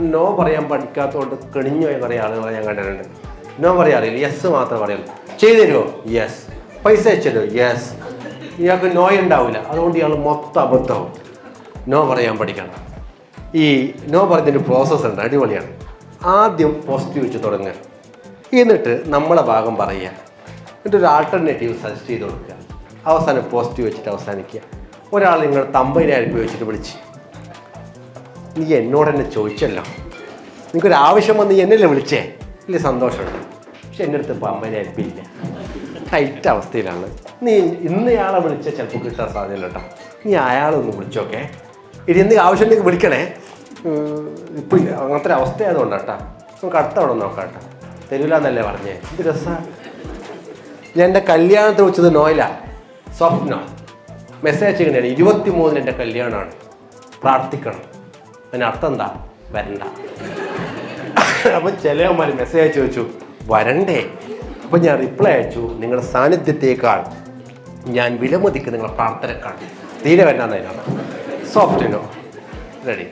No പറയാൻ പഠിക്കാത്തതുകൊണ്ട് കെണിഞ്ഞു പോയ കുറേ ആളുകളെ ഞാൻ കണ്ടിട്ടുണ്ട്. നോ പറയാറില്ല യെസ് മാത്രം പറയുള്ളൂ. ചെയ്തു തരുമോ യെസ് പൈസ അയച്ചു യെസ് ഇയാൾക്ക് നോ ഉണ്ടാവില്ല. അതുകൊണ്ട് ഇയാൾ മൊത്തം അബദ്ധവും. നോ പറയാൻ പഠിക്കണം. ഈ നോ പറയുന്നതിന്റെ പ്രോസസ്സ് ഉണ്ട് അടിപൊളിയാണ്. ആദ്യം പോസിറ്റീവ് വെച്ച് തുടങ്ങുക എന്നിട്ട് നമ്മളെ ഭാഗം പറയുക. എന്നിട്ട് ഒരു ആൾട്ടർനേറ്റീവ് സജസ്റ്റ് ചെയ്ത് കൊടുക്കുക. അവസാനം പോസിറ്റീവ് വെച്ചിട്ട് അവസാനിക്കുക. ഒരാൾ നിങ്ങൾ തമ്പതിനായിരം രൂപ വെച്ചിട്ട് വിളിച്ച്. നീ എന്നോട് തന്നെ ചോദിച്ചല്ലോ. നിനക്കൊരു ആവശ്യം വന്ന് എന്നല്ലേ വിളിച്ചേ? ഇല്ല സന്തോഷമുണ്ട്. പക്ഷെ എന്റെ അടുത്ത് പമ്പനെ ടൈറ്റ് അവസ്ഥയിലാണ്. നീ ഇന്ന് ഇയാളെ വിളിച്ച ചിലപ്പോൾ കിട്ടാൻ സാധ്യത കേട്ടോ. നീ അയാളൊന്ന് വിളിച്ചോക്കെ. ഇനി എന്ത് ആവശ്യം നിങ്ങൾക്ക് വിളിക്കണേ ഇപ്പം ഇല്ല. അങ്ങനത്തെ ഒരു അവസ്ഥയായതുകൊണ്ട് കേട്ടോ. നമുക്ക് അടുത്ത അവിടെ നോക്കാം കേട്ടോ. തരൂലെന്നല്ലേ പറഞ്ഞേ. ഇത് രസമാണ് ഞാൻ എന്റെ കല്യാണത്തിന് വെച്ചത് നോയില. സ്വപ്ന. മെസ്സേജ് ഇങ്ങനെയാണ് ഇരുപത്തി മൂന്നിന് എന്റെ കല്യാണമാണ്. പ്രാർത്ഥിക്കണം. അതിന് അർത്ഥം എന്താ? വരണ്ട. അപ്പം ചിലവന്മാർ മെസ്സേജ് അയച്ചു വെച്ചു വരണ്ടേ? അപ്പം ഞാൻ റിപ്ലൈ അയച്ചു നിങ്ങളുടെ സാന്നിധ്യത്തേക്കാൾ ഞാൻ വിലമതിക്കുന്ന നിങ്ങളുടെ പ്രാർത്ഥനക്കാൾ തീരെ വരണ്ടെന്നതിനാണ് സോഫ്റ്റിനോ റെഡി